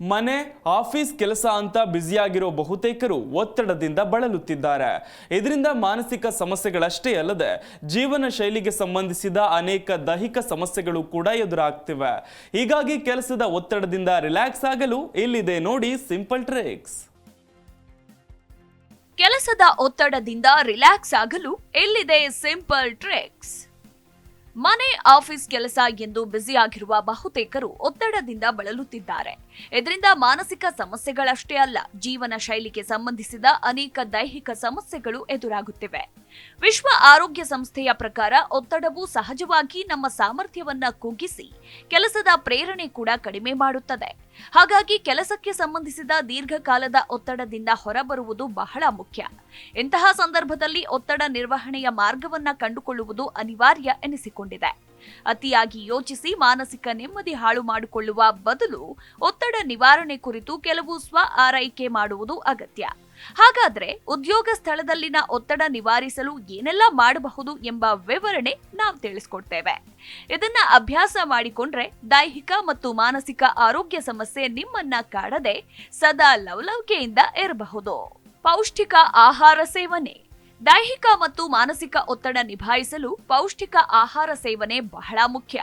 ಮನೆ, ಆಫೀಸ್ ಕೆಲಸ ಅಂತ ಬ್ಯುಸಿಯಾಗಿರೋ ಬಹುತೇಕರು ಒತ್ತಡದಿಂದ ಬಳಲುತ್ತಿದ್ದಾರೆ. ಇದರಿಂದ ಮಾನಸಿಕ ಸಮಸ್ಯೆಗಳಷ್ಟೇ ಅಲ್ಲದೆ ಜೀವನ ಶೈಲಿಗೆ ಸಂಬಂಧಿಸಿದ ಅನೇಕ ದೈಹಿಕ ಸಮಸ್ಯೆಗಳು ಕೂಡ ಎದುರಾಗ್ತಿವೆ. ಹೀಗಾಗಿ ಕೆಲಸದ ಒತ್ತಡದಿಂದ ರಿಲ್ಯಾಕ್ಸ್ ಆಗಲು ಇಲ್ಲಿದೆ ನೋಡಿ ಸಿಂಪಲ್ ಟ್ರಿಕ್ಸ್. ಕೆಲಸದ ಒತ್ತಡದಿಂದ ರಿಲ್ಯಾಕ್ಸ್ ಆಗಲು ಇಲ್ಲಿದೆ ಸಿಂಪಲ್ ಟ್ರಿಕ್ಸ್. ಮನೆ ಆಫೀಸ್ ಕೆಲಸ ಎಂದು ಬ್ಯುಸಿಯಾಗಿರುವ ಬಹುತೇಕರು ಒತ್ತಡದಿಂದ ಬಳಲುತ್ತಿದ್ದಾರೆ. ಇದರಿಂದ ಮಾನಸಿಕ ಸಮಸ್ಯೆಗಳಷ್ಟೇ ಅಲ್ಲ, ಜೀವನ ಶೈಲಿಗೆ ಸಂಬಂಧಿಸಿದ ಅನೇಕ ದೈಹಿಕ ಸಮಸ್ಯೆಗಳು ಎದುರಾಗುತ್ತಿವೆ. ವಿಶ್ವ ಆರೋಗ್ಯ ಸಂಸ್ಥೆಯ ಪ್ರಕಾರ ಒತ್ತಡವು ಸಹಜವಾಗಿ ನಮ್ಮ ಸಾಮರ್ಥ್ಯವನ್ನ ಕುಗ್ಗಿಸಿ, ಕೆಲಸದ ಪ್ರೇರಣೆ ಕೂಡ ಕಡಿಮೆ ಮಾಡುತ್ತದೆ. ಹಾಗಾಗಿ ಕೆಲಸಕ್ಕೆ ಸಂಬಂಧಿಸಿದ ದೀರ್ಘಕಾಲದ ಒತ್ತಡದಿಂದ ಹೊರಬರುವುದು ಬಹಳ ಮುಖ್ಯ. ಇಂತಹ ಸಂದರ್ಭದಲ್ಲಿ ಒತ್ತಡ ನಿರ್ವಹಣೆಯ ಮಾರ್ಗವನ್ನ ಕಂಡುಕೊಳ್ಳುವುದು ಅನಿವಾರ್ಯ ಎನಿಸಿಕೊಂಡಿದೆ. ಅತಿಯಾಗಿ ಯೋಚಿಸಿ ಮಾನಸಿಕ ನೆಮ್ಮದಿ ಹಾಳು ಮಾಡಿಕೊಳ್ಳುವ ಬದಲು ಒತ್ತಡ ನಿವಾರಣೆ ಕುರಿತು ಕೆಲವು ಸ್ವ ಆರೈಕೆ ಮಾಡುವುದು ಅಗತ್ಯ. ಹಾಗಾದ್ರೆ ಉದ್ಯೋಗ ಸ್ಥಳದಲ್ಲಿನ ಒತ್ತಡ ನಿವಾರಿಸಲು ಏನೆಲ್ಲ ಮಾಡಬಹುದು ಎಂಬ ವಿವರಣೆ ನಾವು ತಿಳಿಸ್ಕೊಡ್ತೇವೆ. ಇದನ್ನ ಅಭ್ಯಾಸ ಮಾಡಿಕೊಂಡ್ರೆ ದೈಹಿಕ ಮತ್ತು ಮಾನಸಿಕ ಆರೋಗ್ಯ ಸಮಸ್ಯೆ ನಿಮ್ಮನ್ನ ಕಾಡದೆ ಸದಾ ಲವಲವಿಕೆಯಿಂದ ಇರಬಹುದು. ಪೌಷ್ಟಿಕ ಆಹಾರ ಸೇವನೆ. ದೈಹಿಕ ಮತ್ತು ಮಾನಸಿಕ ಒತ್ತಡ ನಿಭಾಯಿಸಲು ಪೌಷ್ಟಿಕ ಆಹಾರ ಸೇವನೆ ಬಹಳ ಮುಖ್ಯ.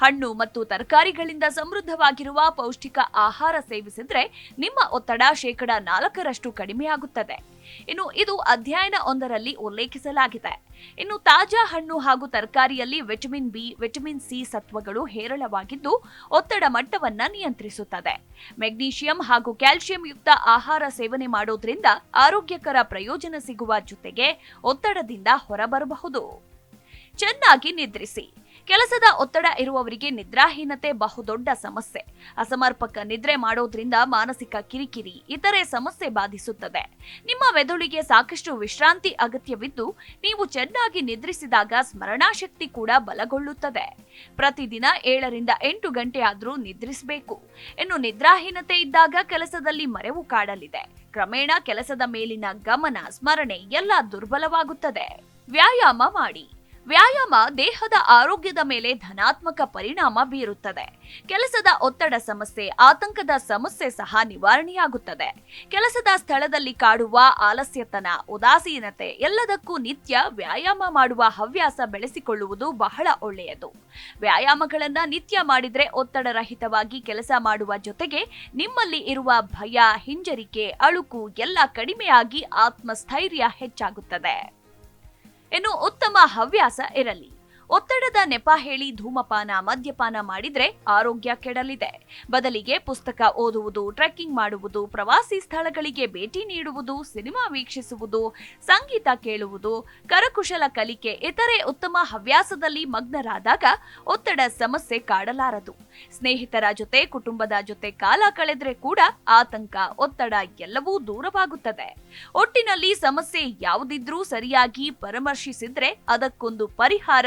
ಹಣ್ಣು ಮತ್ತು ತರಕಾರಿಗಳಿಂದ ಸಮೃದ್ಧವಾಗಿರುವ ಪೌಷ್ಟಿಕ ಆಹಾರ ಸೇವಿಸಿದ್ರೆ ನಿಮ್ಮ ಒತ್ತಡ ಶೇಕಡಾ ನಾಲ್ಕರಷ್ಟು ಕಡಿಮೆಯಾಗುತ್ತದೆ. ಇನ್ನು ಇದು ಅಧ್ಯಯನ ಒಂದರಲ್ಲಿ ಉಲ್ಲೇಖಿಸಲಾಗಿದೆ. ಇನ್ನು ತಾಜಾ ಹಣ್ಣು ಹಾಗೂ ತರಕಾರಿಯಲ್ಲಿ ವಿಟಮಿನ್ ಬಿ, ವಿಟಮಿನ್ ಸಿ ಸತ್ವಗಳು ಹೇರಳವಾಗಿದ್ದು ಒತ್ತಡ ಮಟ್ಟವನ್ನ ನಿಯಂತ್ರಿಸುತ್ತದೆ. ಮೆಗ್ನೀಷಿಯಂ ಹಾಗೂ ಕ್ಯಾಲ್ಸಿಯಂ ಯುಕ್ತ ಆಹಾರ ಸೇವನೆ ಮಾಡೋದ್ರಿಂದ ಆರೋಗ್ಯಕರ ಪ್ರಯೋಜನ ಸಿಗುವ ಜೊತೆಗೆ ಒತ್ತಡದಿಂದ ಹೊರಬರಬಹುದು. ಚೆನ್ನಾಗಿ ನಿದ್ರಿಸಿ. ಕೆಲಸದ ಒತ್ತಡ ಇರುವವರಿಗೆ ನಿದ್ರಾಹೀನತೆ ಬಹುದೊಡ್ಡ ಸಮಸ್ಯೆ. ಅಸಮರ್ಪಕ ನಿದ್ರೆ ಮಾಡೋದ್ರಿಂದ ಮಾನಸಿಕ ಕಿರಿಕಿರಿ, ಇತರೆ ಸಮಸ್ಯೆ ಬಾಧಿಸುತ್ತದೆ. ನಿಮ್ಮ ಮೆದುಳಿಗೆ ಸಾಕಷ್ಟು ವಿಶ್ರಾಂತಿ ಅಗತ್ಯವಿದ್ದು, ನೀವು ಚೆನ್ನಾಗಿ ನಿದ್ರಿಸಿದಾಗ ಸ್ಮರಣಾಶಕ್ತಿ ಕೂಡ ಬಲಗೊಳ್ಳುತ್ತದೆ. ಪ್ರತಿದಿನ ಏಳರಿಂದ ಎಂಟು ಗಂಟೆ ಆದರೂ ನಿದ್ರಿಸಬೇಕು. ಇನ್ನು ನಿದ್ರಾಹೀನತೆ ಇದ್ದಾಗ ಕೆಲಸದಲ್ಲಿ ಮರೆವು ಕಾಡಲಿದೆ. ಕ್ರಮೇಣ ಕೆಲಸದ ಮೇಲಿನ ಗಮನ, ಸ್ಮರಣೆ ಎಲ್ಲ ದುರ್ಬಲವಾಗುತ್ತದೆ. ವ್ಯಾಯಾಮ ಮಾಡಿ. ವ್ಯಾಯಾಮ ದೇಹದ ಆರೋಗ್ಯದ ಮೇಲೆ ಧನಾತ್ಮಕ ಪರಿಣಾಮ ಬೀರುತ್ತದೆ. ಕೆಲಸದ ಒತ್ತಡ ಸಮಸ್ಯೆ, ಆತಂಕದ ಸಮಸ್ಯೆ ಸಹ ನಿವಾರಣೆಯಾಗುತ್ತದೆ. ಕೆಲಸದ ಸ್ಥಳದಲ್ಲಿ ಕಾಡುವ ಆಲಸ್ಯತನ, ಉದಾಸೀನತೆ ಎಲ್ಲದಕ್ಕೂ ನಿತ್ಯ ವ್ಯಾಯಾಮ ಮಾಡುವ ಹವ್ಯಾಸ ಬೆಳೆಸಿಕೊಳ್ಳುವುದು ಬಹಳ ಒಳ್ಳೆಯದು. ವ್ಯಾಯಾಮಗಳನ್ನ ನಿತ್ಯ ಮಾಡಿದ್ರೆ ಒತ್ತಡರಹಿತವಾಗಿ ಕೆಲಸ ಮಾಡುವ ಜೊತೆಗೆ ನಿಮ್ಮಲ್ಲಿ ಇರುವ ಭಯ, ಹಿಂಜರಿಕೆ, ಅಳುಕು ಎಲ್ಲ ಕಡಿಮೆಯಾಗಿ ಆತ್ಮಸ್ಥೈರ್ಯ ಹೆಚ್ಚಾಗುತ್ತದೆ. ಹವ್ಯಾಸ ಇರಲಿ. ಒತ್ತಡದ ನೆಪ ಹೇಳಿ ಧೂಮಪಾನ, ಮದ್ಯಪಾನ ಮಾಡಿದ್ರೆ ಆರೋಗ್ಯ ಕೆಡಲಿದೆ. ಬದಲಿಗೆ ಪುಸ್ತಕ ಓದುವುದು, ಟ್ರೆಕ್ಕಿಂಗ್ ಮಾಡುವುದು, ಪ್ರವಾಸಿ ಸ್ಥಳಗಳಿಗೆ ಭೇಟಿ ನೀಡುವುದು, ಸಿನಿಮಾ ವೀಕ್ಷಿಸುವುದು, ಸಂಗೀತ ಕೇಳುವುದು, ಕರಕುಶಲ ಕಲಿಕೆ, ಇತರೆ ಉತ್ತಮ ಹವ್ಯಾಸದಲ್ಲಿ ಮಗ್ನರಾದಾಗ ಒತ್ತಡ ಸಮಸ್ಯೆ ಕಾಡಲಾರದು. ಸ್ನೇಹಿತರ ಜೊತೆ, ಕುಟುಂಬದ ಜೊತೆ ಕಾಲ ಕಳೆದ್ರೆ ಕೂಡ ಆತಂಕ, ಒತ್ತಡ ಎಲ್ಲವೂ ದೂರವಾಗುತ್ತದೆ. ಒಟ್ಟಿನಲ್ಲಿ ಸಮಸ್ಯೆ ಯಾವುದಿದ್ರೂ ಸರಿಯಾಗಿ ಪರಾಮರ್ಶಿಸಿದ್ರೆ ಅದಕ್ಕೊಂದು ಪರಿಹಾರ